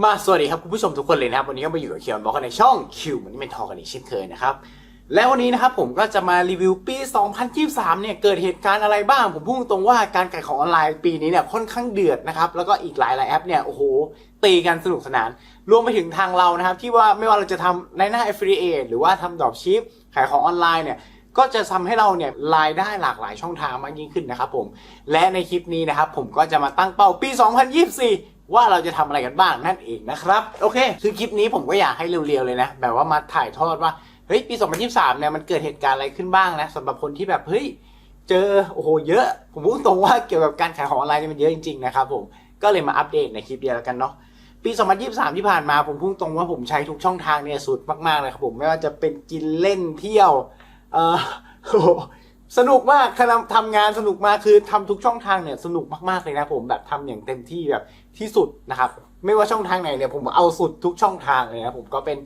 มาสวัสดีครับคุณผู้ชมทุกคนเลยนะครับ วันนี้ก็มาอยู่กับเคียวบอกกันในช่องคิวมันนี่เป็นทอกันอีกเช่นเคยนะครับ และวันนี้นะครับผมก็จะมารีวิวปี 2023 เนี่ยเกิดเหตุการณ์อะไรบ้าง ผมพูดตรงว่าการขายของออนไลน์ปีนี้เนี่ยค่อนข้างเดือดนะครับ แล้วก็อีกหลายๆแอปเนี่ยโอ้โหตีกันสนุกสนาน รวมไปถึงทางเรานะครับ ที่ว่าไม่ว่าเราจะทำในหน้า affiliate หรือว่าทำดรอปชิปขายของออนไลน์เนี่ยก็จะทำให้เราเนี่ยรายได้หลากหลายช่องทางมากยิ่งขึ้นนะครับผม และในคลิปนี้นะครับผมก็จะมาตั้งเป้าปี 2024 ว่าเราจะทำอะไรกันบ้างนั่นเองนะครับโอเค คือคลิปนี้ผมก็อยากให้เร็วๆเลยนะ แบบว่ามาถ่ายทอดว่าเฮ้ยปี2023เนี่ยมันเกิดเหตุการณ์อะไรขึ้นบ้างนะสำหรับคนที่แบบเฮ้ยเจอโอ้โหเยอะ ผมพูดตรงว่าเกี่ยวกับการขายของออนไลน์เนี่ยมันเยอะจริงๆนะครับผมก็เลยมาอัปเดตในคลิปเดียวกันเนาะปี 2023 ที่ผ่านมาผมพูดตรงว่าผมใช้ทุกช่องทางเนี่ยสุดมากๆเลยครับผมไม่ว่าจะเป็นกินเล่นเที่ยวเออโอ้โหสนุกมากทำทำงานสนุกมากคือทำทุกช่องทางเนี่ยสนุกมากๆเลยนะผมแบบทำอย่างเต็มที่แบบ ที่สุดนะครับ ไม่ว่าช่องทางไหนเนี่ยผมเอาสุดทุกช่องทางเลยนะผมก็เป็น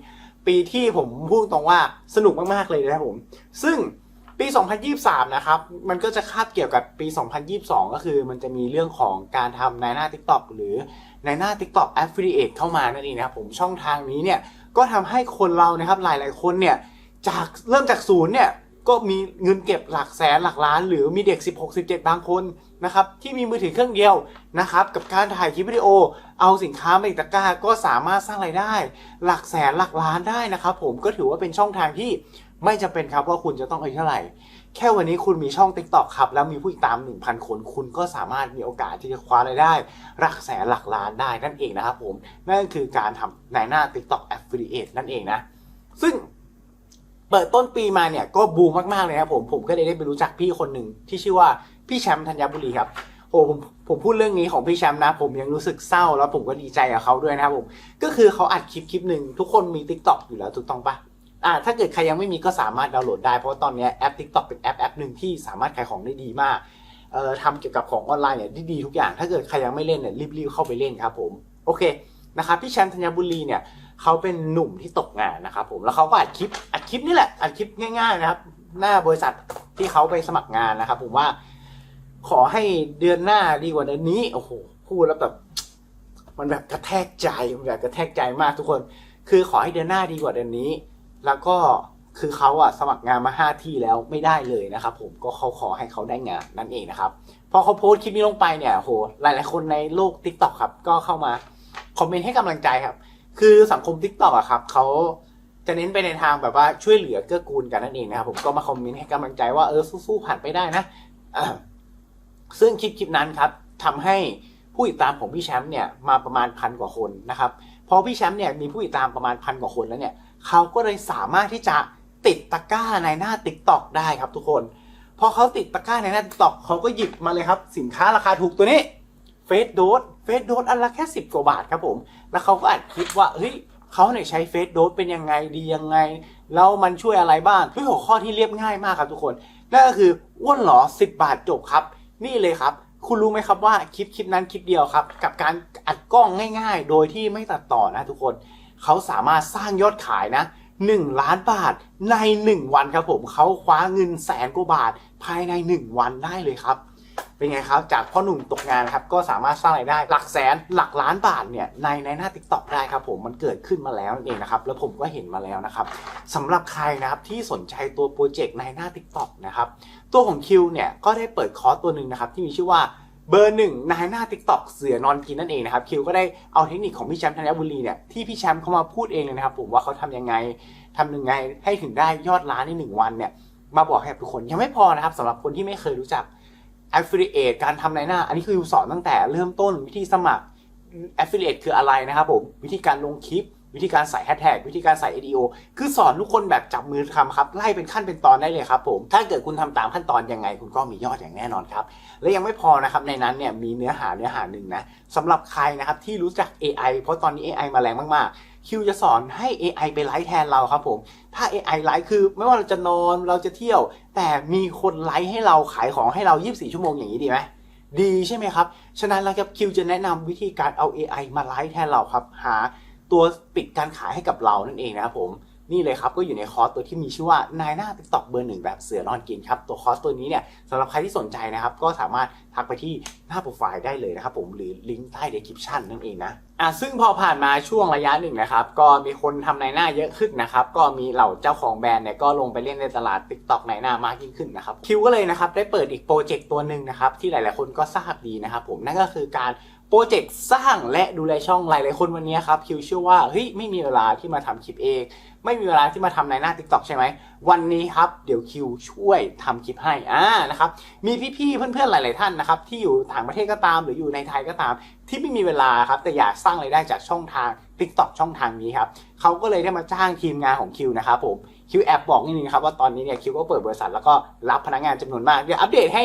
ปีที่ผมพูดตรงว่าสนุกมากๆเลยนะครับผม ซึ่งปี 2023 นะครับ มันก็จะคาบเกี่ยวกับปี 2022 ก็คือมันจะมีเรื่องของการทำในหน้า TikTok หรือในหน้า TikTok Affiliate เข้ามานั่นเองนะครับผมช่องทางนี้เนี่ยก็ทำให้คนเรานะครับหลายๆคนเนี่ยจากเริ่มจากศูนย์เนี่ยก็มีเงินเก็บหลักแสนหลักล้าน หรือมีเด็ก 16 17 บางคน นะครับที่มีมือถือเครื่องเดียวนะครับกับการถ่ายคลิปวิดีโอ เอาสินค้ามาติตะกร้าก็สามารถสร้างรายได้ หลักแสนหลักล้านได้นะครับผมก็ถือว่าเป็นช่องทางที่ไม่จำเป็นครับว่าคุณจะต้องอายุเท่าไหร่ แค่วันนี้คุณมีช่อง TikTok ครับ แล้วมีผู้ติดตาม 1,000 คน คุณก็สามารถมีโอกาสที่จะคว้ารายได้ หลักแสนหลักล้านได้นั่นเองนะครับผมนั่นคือการทำในหน้า TikTok Affiliate นั่นเองนะ ซึ่งเปิดต้นปีมาเนี่ยก็บูมมากๆเลยครับผมผมก็เลยได้ไปรู้จักพี่คนหนึ่งที่ชื่อว่า พี่แชมป์ธัญบุรีครับโอ้ผมผมพูดเรื่องนี้ของพี่แชมป์นะ ผมยังรู้สึกเศร้าแล้วผมก็ดีใจกับเขาด้วยนะครับผมก็คือเขาอัดคลิปคลิปหนึ่งทุกคนมี t ิ k t o k อยู่แล้วถูกต้องปะอ่าถ้าเกิดใครยังไม่มีก็สามารถดาวน์โหลดได้เพราะาตอนนี้แอป TikTok เป็นแอปแอปหนึ่งที่สามารถขายของได้ดีมากเอ่อทำเกี่ยวกับของออนไลน์เนี่ยด้ดีทุกอย่าง ถ้าเกิดใครยังไม่เล่นเนี่ยรีบๆเข้าไปเล่นครับผมโอเคนะครับพี่แชมป์ธัญบุรีเนี่ยเขาเป็นหนุ่มที่ตกงานนะครับผมแล้วเขาก็อัดคลิปอัดคลิปนี่แหละอัดคลิปง่ายๆนะครับหน้าบริษัทที่เขาไปสมัครงานนะครับผมว่า ขอให้เดือนหน้าดีกว่าเดือนนี้ โอ้โหพูดแล้วแบบ มันแบบกระแทกใจมันแบบกระแทกใจมากทุกคน คือขอให้เดือนหน้าดีกว่าเดือนนี้ แล้วก็คือเขาอะสมัครงานมาห้าที่แล้วไม่ได้เลยนะครับ ผมก็เขาขอให้เขาได้งานนั่นเองนะครับ พอเขาโพสต์คลิปนี้ลงไปเนี่ยโหหลาย ๆ คนในโลก t ิ k t o k ครับ ก็เข้ามาคอมเมนต์ให้กำลังใจครับ คือสังคม t ิ k t o k อะครับเขาจะเน้นไปในทางแบบว่าช่วยเหลือเกื้อกูลกันนั่นเองนะครับผมก็มาคอมเมนต์ให้กำลังใจว่าเออสู้ๆผ่านไปได้นะ ซึ่งคลิปคลิปนั้นครับทำให้ผู้ติดตามของพี่แชมป์เนี่ยมาประมาณพันกว่าคนนะครับพอพี่แชมป์เนี่ยมีผู้ติดตามประมาณพันกว่าคนแล้วเนี่ยเขาก็เลยสามารถที่จะติดตะกร้าในหน้า t ิ k t o k ได้ครับทุกคนพอเขาติดตะกร้าในหน้า t ิ k t o k เขาก็หยิบมาเลยครับ สินค้าราคาถูกตัวนี้เฟสโดสเฟสโดสอันละแค่ 10 กว่าบาทครับผม แล้วเขาก็อัดคลิปว่าเฮ้ยเขาเนี่ยใช้เฟสโดสเป็นยังไงดียังไง แล้วมันช่วยอะไรบ้างด้วยหัวข้อที่เรียบง่ายมากครับทุกคนนั่นก็คืออ้วนหรอ 10 บาทจบครับ นี่เลยครับ คุณรู้ไหมครับว่าคลิปคลิปนั้นคลิปเดียวครับ กับการอัดกล้องง่ายๆ โดยที่ไม่ตัดต่อนะทุกคนเขาสามารถสร้างยอดขายนะ 1 ล้านบาทใน 1 วันครับผมเขาคว้าเงินแสนกว่าบาทภายใน 1 วันได้เลยครับ เป็นไงครับ จากพ่อหนุ่มตกงานครับก็สามารถสร้างรายได้หลักแสนหลักล้านบาทเนี่ยในในหน้า t ิ k t o k ได้ครับผมมันเกิดขึ้นมาแล้วนั่นเองนะครับแล้วผมก็เห็นมาแล้วนะครับสำหรับใครนะครับที่สนใจตัวโปรเจกต์ในหน้า t ิ k t o k นะครับตัวของคิวเนี่ยก็ได้เปิดคอร์สตัวหนึ่งนะครับที่มีชื่อว่าเบอร์หนึ่งในหน้า t ิ k t o k เสือนอนกินนั่นเองนะครับคิวก็ได้เอาเทคนิคของพี่แชมป์ธัญบุรีเนี่ยที่พี่แชมป์เขามาพูดเองเลยนะครับผมว่าเขาทำยังไงทำยังไงให้ถึงได้ยอดล้านในหนึ่งวันเนี่ยมาบอกให้ทุกคนยังไม่พอนะครับสำหรับคนที่ไม่เคยรู้จัก affiliate การทำในหน้า อันนี้คือสอนตั้งแต่เริ่มต้นวิธีสมัคร affiliate คืออะไรนะครับผมวิธีการลงคลิป วิธีการใส่แฮชแท็กวิธีการใส่ ADO คือสอนทุกคนแบบจับมือทำครับ ไล่เป็นขั้นเป็นตอนได้เลยครับผมถ้าเกิดคุณทำตามขั้นตอนยังไง คุณก็มียอดอย่างแน่นอนครับ และยังไม่พอนะครับในนั้นเนี่ยมีเนื้อหาเนื้อหาหนึ่งนะสำหรับใครนะครับที่รู้จัก AI เพราะตอนนี้ AI มาแรงมากๆ คิวจะสอนให้ AI ไปไลฟ์แทนเราครับผมถ้า AI ไลฟ์คือไม่ว่าเราจะนอนเราจะเที่ยว แต่มีคนไลฟ์ให้เราขายของให้เรา 24 ชั่วโมงอย่างนี้ดีไหมดีใช่ไหมครับ ฉะนั้นแล้วครับคิวจะแนะนำวิธีการเอา AI มาไลฟ์แทนเราครับ หา ตัวปิดการขายให้กับเรานั่นเองนะครับผมนี่เลยครับก็อยู่ในคอร์สตัวที่มีชื่อว่านายหน้า TikTok เบอร์หนึ่งแบบเสือนอนกินครับตัวคอร์สตัวนี้เนี่ยสำหรับใครที่สนใจนะครับ ก็สามารถทักไปที่หน้าโปรไฟล์ได้เลยนะครับผมหรือลิงก์ใต้ description นั่นเองนะอะซึ่งพอผ่านมาช่วงระยะหนึ่งนะครับ ก็มีคนทำนายหน้าเยอะขึ้นนะครับ ก็มีเหล่าเจ้าของแบรนด์เนี่ยก็ลงไปเล่นในตลาด TikTok นายหน้ามากยิ่งขึ้นนะครับคิวก็เลยนะครับได้เปิดอีกโปรเจกต์ตัวหนึ่งนะครับที่หลาย ๆ คนก็ทราบดีนะครับผมนั่นก็คือการ โปรเจกต์สร้างและดูแลช่องหลายๆคนวันนี้ครับคิวเชื่อว่าเฮ้ยไม่มีเวลาที่มาทำคลิปเอง ไม่มีเวลาที่มาทำในหน้า t ิ k t o k ใช่ไหม วันนี้ครับเดี๋ยวคิวช่วยทำคลิปให้อ่านะครับมีพี่ๆเพื่อนๆหลาย ๆท่านนะครับที่อยู่ต่างประเทศก็ตาม หรืออยู่ในไทยก็ตาม ที่ไม่มีเวลาครับแต่อยากสร้างรายได้จากช่องทาง TikTok ช่องทางนี้ครับเขาก็เลยได้มาจ้างทีมงานของคิวนะครับผมคิวแอบบอกนิดนึงครับว่าตอนนี้เนี่ยคิวก็เปิดบริษัทแล้วก็รับพนักงานจำนวนมากเดี๋ยวอัปเดตให้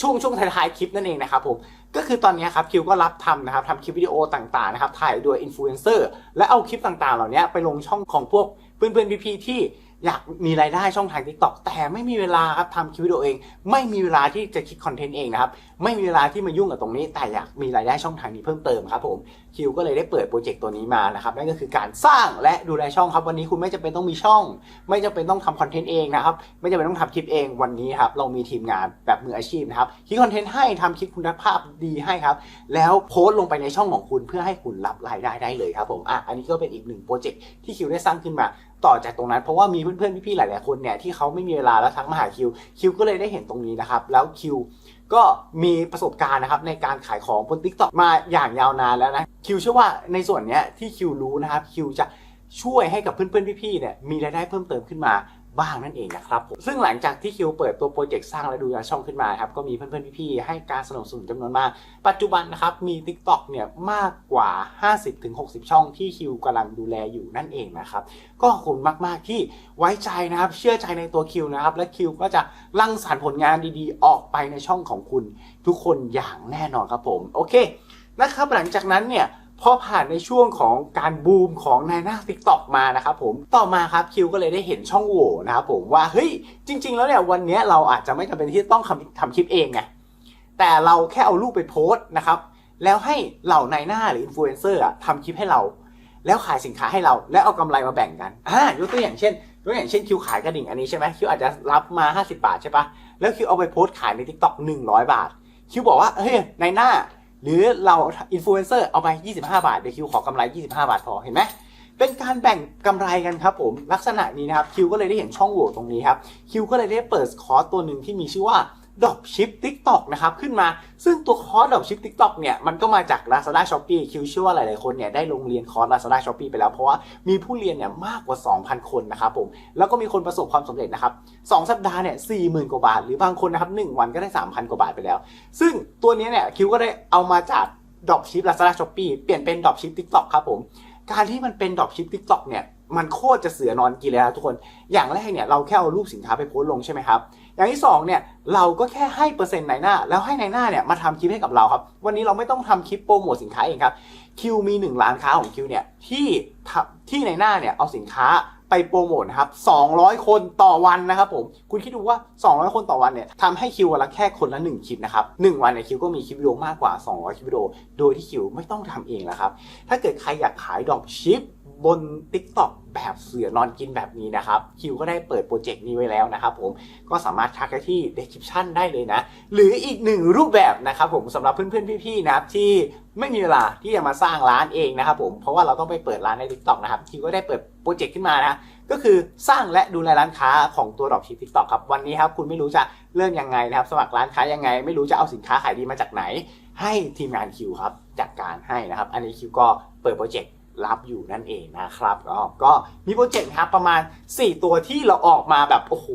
ช่วงช่วงท้ายๆคลิปนั่นเองนะครับผมก็คือตอนนี้ครับคิวก็รับทำนะครับทำคลิปวิดีโอต่างๆนะครับถ่ายโดยอินฟลูเอนเซอร์และเอาคลิปต่างๆ เหล่านี้ไปลงช่องของพวกเพื่อนๆพี่ๆที่ อยากมีรายได้ช่องทาง TikTok แต่ไม่มีเวลาครับทำคลิปวิดีโอเอง ไม่มีเวลาที่จะคิดคอนเทนต์เองนะครับไม่มีเวลาที่มายุ่งกับตรงนี้ แต่อยากมีรายได้ช่องทางนี้เพิ่มเติมครับผมคิวก็เลยได้เปิดโปรเจกต์ตัวนี้มานะครับนั่นก็คือการสร้างและดูแลช่องครับวันนี้คุณไม่จำเป็นต้องมีช่อง ไม่จำเป็นต้องทำคอนเทนต์เองนะครับไม่จำเป็นต้องทำคลิปเองวันนี้ครับเรามีทีมงานแบบมืออาชีพนะครับคิดคอนเทนต์ให้ทำคลิปคุณภาพดีให้ครับแล้วโพสต์ลงไปในช่องของคุณเพื่อให้คุณรับรายได้ได้เลยครับผมอะอันนี้ก็เป็นอีกหนึ่งโปรเจกต์ที่คิวได้สร้างขึ้นมา ต่อจากตรงนั้น เพราะว่ามีเพื่อนๆพี่ๆหลายๆคนเนี่ยที่เขาไม่มีเวลาแล้วทั้งมาหาคิวคิวก็เลยได้เห็นตรงนี้นะครับ แล้วคิวก็มีประสบการณ์นะครับในการขายของบน t ิ k t o อกมาอย่างยาวนานแล้วนะคิวเชื่อว่าในส่วนเนี้ยที่คิวรู้นะครับคิวจะช่วยให้กับเพื่อนๆพี่ๆเนี่ยมีรายได้เพิ่มเติมขึ้นมา บ้างนั่นเองนะครับผมซึ่งหลังจากที่คิวเปิดตัวโปรเจกต์สร้างและดูแลช่องขึ้นมาครับก็มีเพื่อนๆพี่ๆให้การสนับสนุนจำนวนมาก ปัจจุบันนะครับมี TikTok เนี่ยมากกว่า 50-60 ช่องที่คิวกำลังดูแลอยู่นั่นเองนะครับก็ขอบคุณมากๆที่ไว้ใจนะครับเชื่อใจในตัวคิวนะครับและคิวก็จะรังสรรค์ผลงานดีๆ ออกไปในช่องของคุณ ทุกคนอย่างแน่นอนครับผมโอเคนะครับหลังจากนั้นเนี่ย พอผ่านในช่วงของการบูมของนายหน้า TikTok มานะครับผมต่อมาครับคิวก็เลยได้เห็นช่องโหว่นะครับผมว่าเฮ้ยจริง ๆ แล้วเนี่ยวันนี้เราอาจจะไม่จำเป็นที่ต้องทำทำคลิปเองไงแต่เราแค่เอารูปไปโพสต์นะครับแล้วให้เหล่านายหน้าหรืออินฟลูเอนเซอร์อะทำคลิปให้เรา แล้วขายสินค้าให้เรา แล้วเอากำไรมาแบ่งกันอ่ายกตัวอย่างเช่นยกตัวอย่างเช่นคิวขายกระดิ่งอันนี้ใช่ไหมคิวอาจจะรับมา 50 บาทใช่ปะแล้วคิวเอาไปโพสต์ขายใน TikTok 100บาท คิวบอกว่าเฮ้ยนายหน้า หรือเราอินฟลูเอนเซอร์เอาไป 25 บาทเดี๋ยวคิวขอกำไร 25 บาทพอเห็นไหมเป็นการแบ่งกำไรกันครับผมลักษณะนี้นะครับคิวก็เลยได้เห็นช่องโหว่ตรงนี้ครับคิวก็เลยได้เปิดคอร์สตัวหนึ่งที่มีชื่อว่า Drop Ship TikTok นะครับขึ้นมา ซึ่งตัวคอร์ส Drop Ship TikTok เนี่ยมันก็มาจาก Lazada Shopee คิวเชื่อว่าหลายๆคนเนี่ยได้ลงเรียนคอร์ส Lazada Shopee ไปแล้ว เพราะว่ามีผู้เรียนเนี่ยมากกว่า 2,000 คนนะครับผม แล้วก็มีคนประสบความสำเร็จนะครับ2สัปดาห์เนี่ย40,000กว่าบาท หรือบางคนนะครับ1วันก็ได้ 3,000 กว่าบาทไปแล้ว ซึ่งตัวนี้เนี่ยคิวก็ได้เอามาจากดอปชิป Lazada Shopee เปลี่ยนเป็นดอปชิป TikTok ครับผมการที่มันเป็นดอปชิป TikTok เนี่ยมันโคตรจะเสือนอนกินเลยนะทุกคน อย่างแรกเนี่ยเราแค่เอารูปสินค้าไปโพสต์ลงใช่ไหมครับ อย่างที่สองเนี่ยเราก็แค่ให้เปอร์เซ็นต์ในหน้า แล้วให้ในหน้าเนี่ยมาทำคลิปให้กับเราครับ วันนี้เราไม่ต้องทำคลิปโปรโมทสินค้าเองครับคิวมีหนึ่งร้านค้าของคิวเนี่ยที่ทำที่ในหน้าเนี่ยเอาสินค้าไปโปรโมทนะครับ 200 คนต่อวันนะครับผม คุณคิดดูว่า 200 คนต่อวันเนี่ยทำให้คิววันละแค่คนละ 1 คลิปนะครับ 1 วันเนี่ยคิวก็มีคลิปวิดีโอมากกว่า 200 คลิปวิดีโอ โดยที่คิวไม่ต้องทำเองแล้วครับ ถ้าเกิดใครอยากขายดอปชิป บน TikTok แบบเสือนอนกินแบบนี้นะครับ คิวก็ได้เปิดโปรเจกต์นี้ไว้แล้วนะครับผมก็สามารถทักได้ที่ description ได้เลยนะ หรืออีกหนึ่งรูปแบบนะครับผมสำหรับเพื่อนๆ พี่ๆนะครับที่ไม่มีเวลาที่จะมาสร้างร้านเองนะครับผมเพราะว่าเราต้องไปเปิดร้านใน TikTok นะครับคิวก็ได้เปิดโปรเจกต์ขึ้นมานะก็คือสร้างและดูแลร้านค้าของตัวดอปชิป TikTok ครับวันนี้ครับคุณไม่รู้จะเริ่มยังไงนะครับ สมัครร้านค้ายังไง ไม่รู้จะเอาสินค้าขายดีมาจากไหน ให้ทีมงานคิวครับจัดการให้นะครับ อันนี้คิวก็เปิดโปรเจกต์ รับอยู่นั่นเองนะครับก็ก็มีโปรเจกต์ครับประมาณ 4 ตัวที่เราออกมาแบบโอ้โห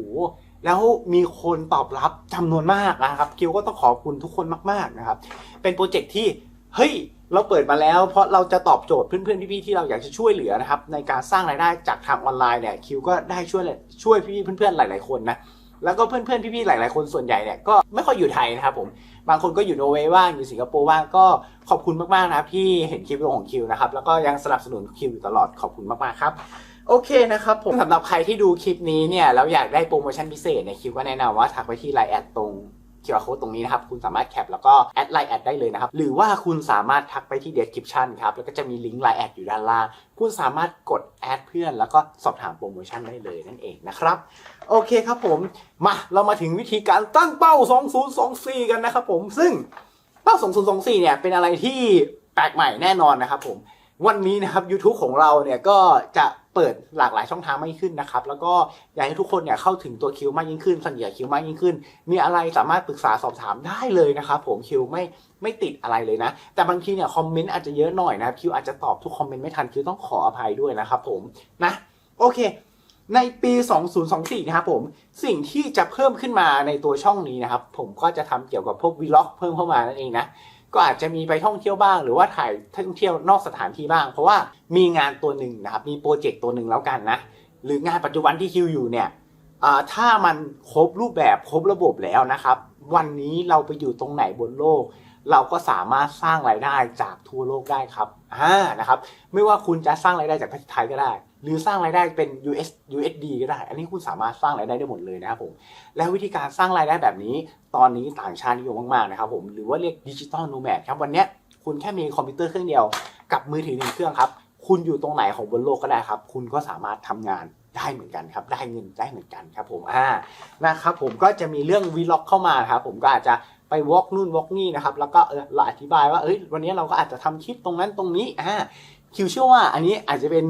แล้วมีคนตอบรับจำนวนมากนะครับคิวก็ต้องขอบคุณทุกคนมากๆนะครับ เป็นโปรเจกต์ที่เฮ้ยเราเปิดมาแล้ว เพราะเราจะตอบโจทย์เพื่อนๆพี่ๆที่เราอยากจะช่วยเหลือนะครับ ในการสร้างรายได้จากทางออนไลน์เนี่ยคิวก็ได้ช่วยช่วยพี่ๆเพื่อนๆหลาย ๆคนนะแล้วก็เพื่อนๆพี่ๆหลาย ๆคนส่วนใหญ่เนี่ยก็ไม่ค่อยอยู่ไทยนะครับผม บางคนก็อยู่โนอร์เวย์ว่างอยู่สิงคโปร์ว่างก็ขอบคุณมากๆนะครับที่เห็นคลิปวิดีโอของคิวนะครับแล้วก็ยังสนับสนุนคิวอยู่ตลอดขอบคุณมากๆครับโอเคนะครับผมสำหรับใครที่ดูคลิปนี้เนี่ยแล้วอยากได้โปรโมชั่นพิเศษเนี่ยคิวก็แนะนำว่าทักไปที่ไลน์แอดตรง QR code ตรงนี้นะครับ คุณสามารถแคปแล้วก็แอดไลน์แอดได้เลยนะครับ หรือว่าคุณสามารถทักไปที่ description ครับ แล้วก็จะมีลิงก์ไลน์แอดอยู่ด้านล่าง คุณสามารถกดแอดเพื่อน แล้วก็สอบถามโปรโมชั่นได้เลยนั่นเองนะครับ โอเคครับผม มาเรามาถึงวิธีการตั้งเป้า 2024 กันนะครับผม ซึ่งเป้า 2024 เนี่ยเป็นอะไรที่แปลกใหม่แน่นอนนะครับผม วันนี้นะครับ YouTube ของเราเนี่ยก็จะเปิดหลากหลายช่องทางมากยิ่งขึ้นนะครับ แล้วก็อยากให้ทุกคนเนี่ยเข้าถึงตัวคิวมากยิ่งขึ้นเสนอคิวมากยิ่งขึ้น มีอะไรสามารถปรึกษาสอบถามได้เลยนะครับผมคิวไม่ไม่ติดอะไรเลยนะ แต่บางทีเนี่ยคอมเมนต์อาจจะเยอะหน่อยนะครับคิวอาจจะตอบทุกคอมเมนต์ไม่ทันคิวต้องขออภัยด้วยนะครับผมนะโอเค ในปี 2024 นะครับผมสิ่งที่จะเพิ่มขึ้นมาในตัวช่องนี้นะครับ ผมก็จะทำเกี่ยวกับพวกวีล็อกเพิ่มเข้ามานั่นเองนะ ก็อาจจะมีไปท่องเที่ยวบ้าง หรือว่าถ่ายท่องเที่ยวนอกสถานที่บ้าง เพราะว่ามีงานตัวหนึ่งนะครับมีโปรเจกต์ตัวหนึ่งแล้วกันนะหรืองานปัจจุบันที่คิวอยู่เนี่ยถ้ามันครบรูปแบบครบระบบแล้วนะครับ วันนี้เราไปอยู่ตรงไหนบนโลก เราก็สามารถสร้างรายได้จากทั่วโลกได้ครับอ่านะครับ ไม่ว่าคุณจะสร้างรายได้จากประเทศไทยก็ได้ หรือสร้างรายได้เป็น US USD ก็ได้ อันนี้คุณสามารถสร้างรายได้ได้หมดเลยนะครับผม แล้ววิธีการสร้างรายได้แบบนี้ ตอนนี้ต่างชาตินิยมมากๆนะครับผม หรือว่าเรียกดิจิตอลโนแมดครับ วันนี้คุณแค่มีคอมพิวเตอร์เครื่องเดียวกับมือถือหนึ่งเครื่องครับ คุณอยู่ตรงไหนของบนโลกก็ได้ครับ คุณก็สามารถทำงานได้เหมือนกันครับ ได้เงินได้เหมือนกันครับผมอ่านะครับผมก็จะมีเรื่องวีล็อกเข้ามาครับผมก็อาจจะไปวอล์กนู่นวอล์กนี่นะครับ แล้วก็เออเราอธิบายว่าเอ้ยวันนี้เราก็อาจจะทำคลิปตรงนั้นตรงนี้อ่า คิวเชื่อว่าอันนี้อาจจะเป็น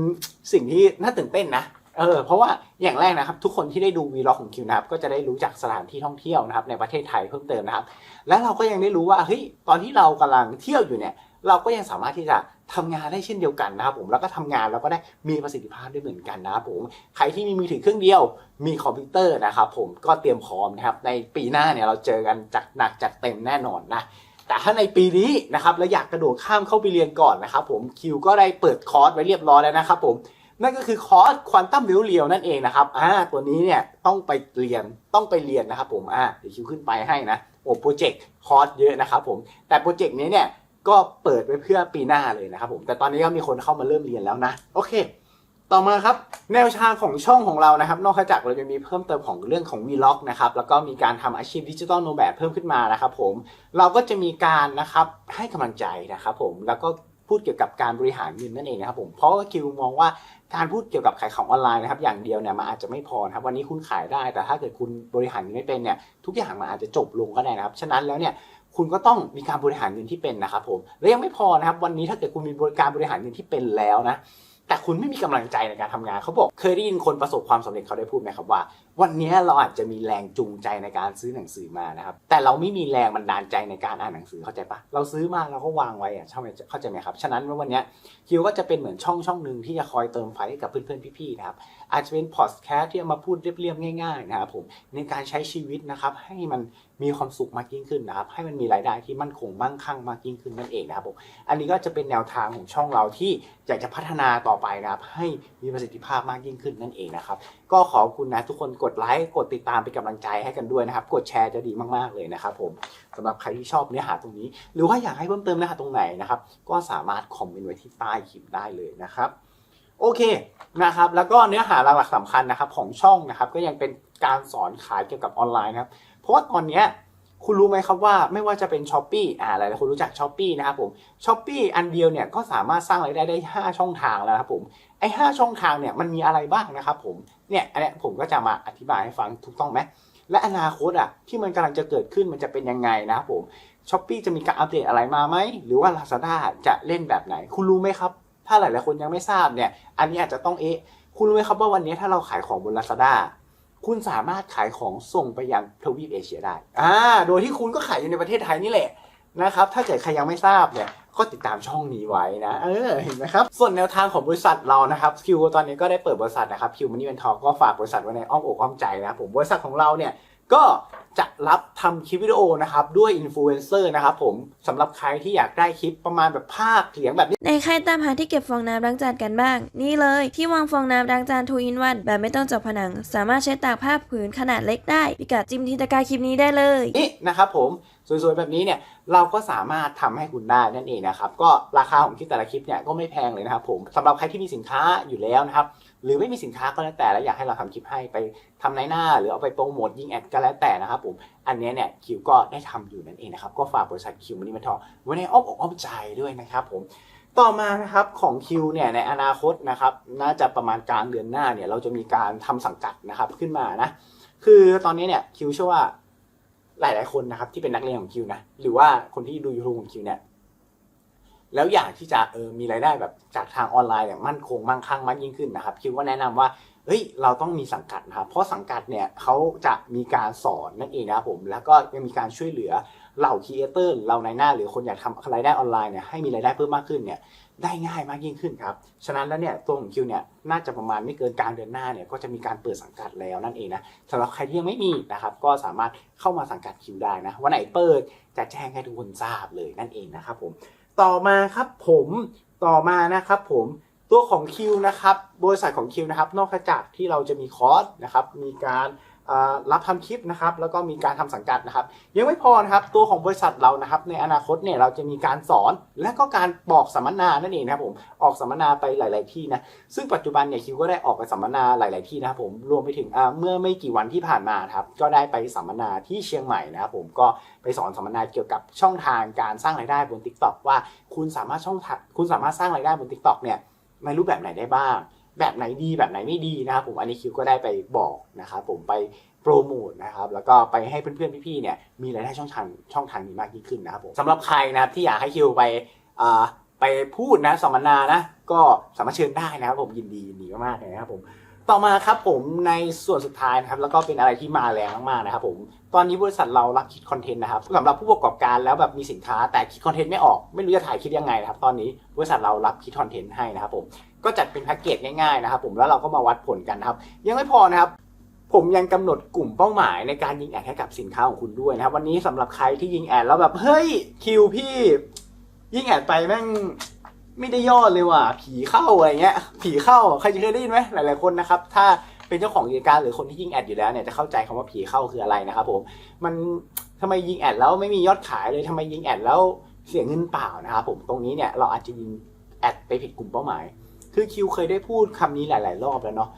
สิ่งที่น่าตื่นเต้นนะเออเพราะว่าอย่างแรกนะครับ ทุกคนที่ได้ดูวีล็อกของคิวนะครับก็จะได้รู้จักสถานที่ท่องเที่ยวนะครับในประเทศไทยเพิ่มเติมนะครับ และเราก็ยังได้รู้ว่าเฮ้ยตอนที่เรากำลังเที่ยวอยู่เนี่ย เราก็ยังสามารถที่จะทำงานได้เช่นเดียวกันนะครับผมแล้วก็ทำงานแล้วก็ได้มีประสิทธิภาพได้เหมือนกันนะครับผมใครที่มีมือถือเครื่องเดียว มีคอมพิวเตอร์นะครับผมก็เตรียมพร้อมนะครับในปีหน้าเนี่ยเราเจอกันจัดหนักจัดเต็มแน่นอนนะ แต่ถ้าในปีนี้นะครับแล้วอยากกระโดดข้ามเข้าไปเรียนก่อนนะครับผมคิวก็ได้เปิดคอร์สไว้เรียบร้อยแล้วนะครับผมนั่นก็คือคอร์สควอนตัมเรียวเรียวนั่นเองนะครับอ่าตัวนี้เนี่ยต้องไปเรียนต้องไปเรียนนะครับผมอ่าเดี๋ยวคิวขึ้นไปให้นะโอ้โปรเจกต์คอร์สเยอะนะครับผมแต่โปรเจกต์นี้เนี่ยก็เปิดไว้เพื่อปีหน้าเลยนะครับผมแต่ตอนนี้ก็มีคนเข้ามาเริ่มเรียนแล้วนะโอเค ต่อมาครับแนวทางของช่องของเรานะครับ นอกจากเราจะมีเพิ่มเติมของเรื่องของ Vlog นะครับแล้วก็มีการทำอาชีพดิจิ t a ลโนแบบเพิ่มขึ้นมานะครับผมเราก็จะมีการนะครับให้กำลังใจนะครับผมแล้วก็พูดเกี่ยวกับการบริหารเงินนั่นเองนะครับผมเพราะว่าคิวมองว่าการพูดเกี่ยวกับขายของออนไลน์นะครับอย่างเดียวเนี่ยมันอาจจะไม่พอครับวันนี้คุณขายได้ แต่ถ้าเกิดคุณบริหารเงินไม่เป็นเนี่ยทุกอย่างมันอาจจะจบลงก็ได้นะครับฉะนั้นแล้วเนี่ยคุณก็ต้องมีการบริหารเงินที่เป็นนะครับผมและยังไม่พอนะครับวันนี้ถ้าเกิดคุณมีบริการบริหารเงินที่เป็นแล้วนะ แต่คุณไม่มีกำลังใจในการทำงานเขาบอกเคยได้ยินคนประสบความสำเร็จเขาได้พูดไหมครับว่า วันนี้เราอาจจะมีแรงจูงใจในการซื้อหนังสือมานะครับ แต่เราไม่มีแรงบันดาลใจในการอ่านหนังสือเข้าใจปะเราซื้อมาเราก็วางไว้อะเข้าใจเข้าใจไหมครับ ฉะนั้นวันนี้คิวก็จะเป็นเหมือนช่องช่องหนึ่งที่จะคอยเติมไฟให้กับเพื่อนๆพี่ๆนะครับ อาจจะเป็นพอดแคสต์ที่เอามาพูดเรียบๆง่ายๆนะครับผมในการใช้ชีวิตนะครับ ให้มันมีความสุขมากยิ่งขึ้นนะครับ ให้มันมีรายได้ที่มั่นคงมั่งคั่งมากยิ่งขึ้นนั่นเองนะครับผมอันนี้ก็จะเป็นแนวทางของช่องเราที่อยากจะพัฒนาต่อไปนะครับ ให้มีประสิทธิภาพมากยิ่งขึ้นนั่นเองนะครับก็ขอบคุณนะทุกคนกดไลค์กดติดตามเป็นกำลังใจให้กันด้วยนะครับ กดแชร์จะดีมากๆเลยนะครับผมสำหรับใครที่ชอบเนื้อหาตรงนี้ หรือว่าอยากให้เพิ่มเติมเนื้อหาตรงไหนนะครับ ก็สามารถคอมเมนต์ไว้ที่ใต้คลิปได้เลยนะครับโอเคนะครับ แล้วก็เนื้อหาหลักๆสำคัญนะครับของช่องนะครับ ก็ยังเป็นการสอนขายเกี่ยวกับออนไลน์นะครับ เพราะว่าตอนเนี้ย คุณรู้ไหมครับว่าไม่ว่าจะเป็นช้อปปีอ่าหลายคนรู้จักช้อปปีนะครับผมช้อปปีอันเดียวเนี่ยก็สามารถสร้างรายได้ได้ 5 ช่องทางแล้วนะครับผมไอ้5ช่องทางเนี่ยมันมีอะไรบ้างนะครับผมเนี่ยอันนี้ผมก็จะมาอธิบายให้ฟังถูกต้องไหมและอนาคตอะที่มันกำลังจะเกิดขึ้นมันจะเป็นยังไงนะครับผมช้อปปีจะมีการอัปเดตอะไรมาไหมหรือว่า Lazada จะเล่นแบบไหน คุณรู้ไหมครับ ถ้าหลายๆคนยังไม่ทราบเนี่ยอันนี้อาจจะต้องเอ๊ะคุณรู้ไหมครับว่าวันนี้ถ้าเราขายของบน Lazada คุณสามารถขายของส่งไปยังทวีปเอเชียได้อ่าโดยที่คุณก็ขายอยู่ในประเทศไทยนี่แหละนะครับ ถ้าเกิดใครยังไม่ทราบเนี่ย ก็ติดตามช่องนี้ไว้นะ เออ เห็นไหมครับ ส่วนแนวทางของบริษัทเรานะครับ คิวตอนนี้ก็ได้เปิดบริษัทนะครับ คิวมันนี่เป็นทอก็ฝากบริษัทไว้ในอ้อมอกอ้อมใจนะครับผม บริษัทของเราเนี่ย ก็จะรับทำคลิปวิดีโอนะครับด้วยอินฟลูเอนเซอร์นะครับผมสำหรับใครที่อยากได้คลิปประมาณแบบภาคเสียงแบบนี้ ในใครตามหาที่เก็บฟองน้ำล้างจานกันบ้าง นี่เลยที่วางฟองน้ำล้างจานทูอินวันแบบไม่ต้องเจาะผนัง สามารถใช้ตากผ้าผืนขนาดเล็กได้พิกัดจิ้มที่ตะกร้าคลิปนี้ได้เลยนี่นะครับผม สวยๆแบบนี้เนี่ยเราก็สามารถทำให้คุณได้นั่นเองนะครับก็ราคาของคลิปแต่ละคลิปเนี่ยก็ไม่แพงเลยนะครับผมสำหรับใครที่มีสินค้าอยู่แล้วนะครับหรือไม่มีสินค้าก็แล้วแต่แล้วอยากให้เราทำคลิปให้ไปทำในหน้า หรือเอาไปโปรโมทยิงแอดก็แล้วแต่นะครับผมอันนี้เนี่ยคิวก็ได้ทำอยู่นั่นเองนะครับก็ฝากบริษัทคิวมันนี่มัทองไว้ในอ้อมอกอ้อมใจด้วยนะครับผมต่อมานะครับของคิวเนี่ยในอนาคตนะครับน่าจะประมาณกลางเดือนหน้าเนี่ยเราจะมีการทำสังกัดนะครับขึ้นมานะคือตอนนี้เนี่ยคิวเชื่อว่า หลาย ๆ คนนะครับ ที่เป็นนักเรียนของคิวนะหรือว่าคนที่ดูยูทูบของคิวเนี่ยแล้วอยากที่จะเออมีรายได้แบบจากทางออนไลน์เนี่ยมั่นคงมั่งคั่งมากยิ่งขึ้นนะครับคิวก็แนะนำว่าเฮ้ยเราต้องมีสังกัดนะครับเพราะสังกัดเนี่ยเขาจะมีการสอนนั่นเองนะครับผมแล้วก็ยังมีการช่วยเหลือเหล่าครีเอเตอร์เหล่าในหน้า หรือคนอยากทำรายได้ออนไลน์เนี่ยให้มีรายได้เพิ่มมากขึ้นเนี่ย ได้ง่ายมากยิ่งขึ้นครับ ฉะนั้นแล้วเนี่ยตัวของคิวเนี่ยน่าจะประมาณไม่เกินกลางเดือนหน้าเนี่ยก็จะมีการเปิดสังกัดแล้วนั่นเองนะสำหรับใครที่ยังไม่มีนะครับก็สามารถเข้ามาสังกัดคิวได้นะวันไหนเปิดจะแจ้งให้ทุกคนทราบเลยนั่นเองนะครับผมต่อมาครับผมต่อมานะครับผมตัวของคิวนะครับบริษัทของคิวนะครับนอกจากที่เราจะมีคอร์สนะครับมีการ รับทำคลิปนะครับแล้วก็มีการทำสังกัดนะครับ ยังไม่พอนะครับตัวของบริษัทเรานะครับ ในอนาคตเนี่ยเราจะมีการสอนและก็การบอกสัมมนานั่นเองนะครับผมออกสัมมนาไปหลาย ๆ ที่นะซึ่งปัจจุบันเนี่ยคิวก็ได้ออกไปสัมมนาหลาย ๆ ที่นะครับผมรวมไปถึงเมื่อไม่กี่วันที่ผ่านมาครับก็ได้ไปสัมมนาที่เชียงใหม่นะครับผมก็ไปสอนสัมมนาเกี่ยวกับช่องทางการสร้างรายได้บน Tik t o อกว่าคุณสามารถช่องทางคุณสามารถสร้างรายได้บน Tik t o อกเนี่ยในรูปแบบไหนได้บ้าง แบบไหนดีแบบไหนไม่ดีนะครับผมอันนี้คิวก็ได้ไปบอกนะครับผมไปโปรโมทนะครับแล้วก็ไปให้เพื่อนๆพี่ๆเนี่ยมีรายได้ช่องทางช่องทางนี้มากยิ่งขึ้นนะครับผมสำหรับใครนะครับที่อยากให้คิวไปไปพูดนะสัมมนานะก็สามารถเชิญได้นะครับผมยินดียินดีมากๆเลยนะครับผมต่อมาครับผมในส่วนสุดท้ายนะครับแล้วก็เป็นอะไรที่มาแรงมากๆนะครับผมตอนนี้บริษัทเรารับคิดคอนเทนต์นะครับสำหรับผู้ประกอบการแล้วแบบมีสินค้าแต่คิดคอนเทนต์ไม่ออก ไม่รู้จะถ่ายคลิปยังไงนะครับตอนนี้บริษัทเรารับคิดคอนเทนต์ให้นะครับผม ก็จัดเป็นแพ็กเกจง่ายๆนะครับผมแล้วเราก็มาวัดผลกันนะครับ ยังไม่พอนะครับผมยังกำหนดกลุ่มเป้าหมายในการยิงแอดให้กับสินค้าของคุณด้วยนะครับ วันนี้สำหรับใครที่ยิงแอดแล้วแบบเฮ้ยคิวพี่ ยิงแอดไปแม่งไม่ได้ยอดเลยว่ะผีเข้าอะไรเงี้ย ผีเข้าใครจะเคยได้ยินไหมหลายๆคนนะครับ ถ้าเป็นเจ้าของกิจการหรือคนที่ยิงแอดอยู่แล้วเนี่ยจะเข้าใจคำว่าผีเข้าคืออะไรนะครับผมมันทำไมยิงแอดแล้วไม่มียอดขายเลยทำไมยิงแอดแล้วเสียเงินเปล่านะครับผมตรงนี้เนี่ยเราอาจจะยิงแอดไปผิดกลุ่มเป้าหมาย คือคิวเคยได้พูดคำนี้หลาย ๆ รอบแล้วเนาะ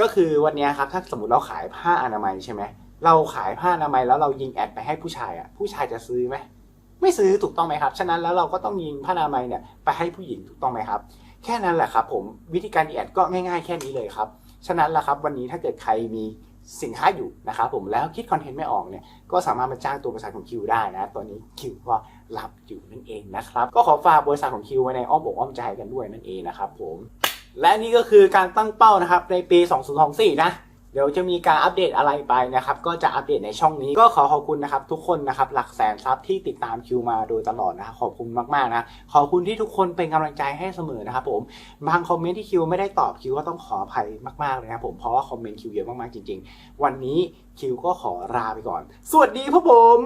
ก็คือวันนี้ครับถ้าสมมติเราขายผ้าอนามัยใช่ไหมเราขายผ้าอนามัยแล้วเรายิงแอดไปให้ผู้ชายอะผู้ชายจะซื้อไหมไม่ซื้อถูกต้องไหมครับฉะนั้นแล้วเราก็ต้องยิงผ้าอนามัยเนี่ยไปให้ผู้หญิงถูกต้องไหมครับ แค่นั้นแหละครับผมวิธีการยิงแอดก็ง่าย ๆ แค่นี้เลยครับฉะนั้นแหละครับวันนี้ถ้าเกิดใครมีสินค้าอยู่นะครับผมแล้วคิดคอนเทนต์ไม่ออกเนี่ยก็สามารถมาจ้างตัวบริษัทของคิวได้นะตอนนี้คิวก็รับอยู่นั่นเองนะครับก็ขอฝากบริษัทของคิวไว้ในอ้อมอกอ้อมใจกันด้วยนั่นเองนะครับผม และนี่ก็คือการตั้งเป้านะครับในปี 2024 นะ เดี๋ยวจะมีการอัปเดตอะไรไปนะครับ ก็จะอัปเดตในช่องนี้ ก็ขอขอบคุณนะครับทุกคนนะครับหลักแสนซับที่ติดตามคิวมาโดยตลอดนะครับขอบคุณมากๆนะขอบคุณที่ทุกคนเป็นกำลังใจให้เสมอนะครับผมบางคอมเมนต์ที่คิวไม่ได้ตอบคิวก็ต้องขออภัยมากๆเลยนะครับผมเพราะว่าคอมเมนต์คิวเยอะมากๆจริง ๆ วันนี้คิวก็ขอลาไปก่อน สวัสดีครับผม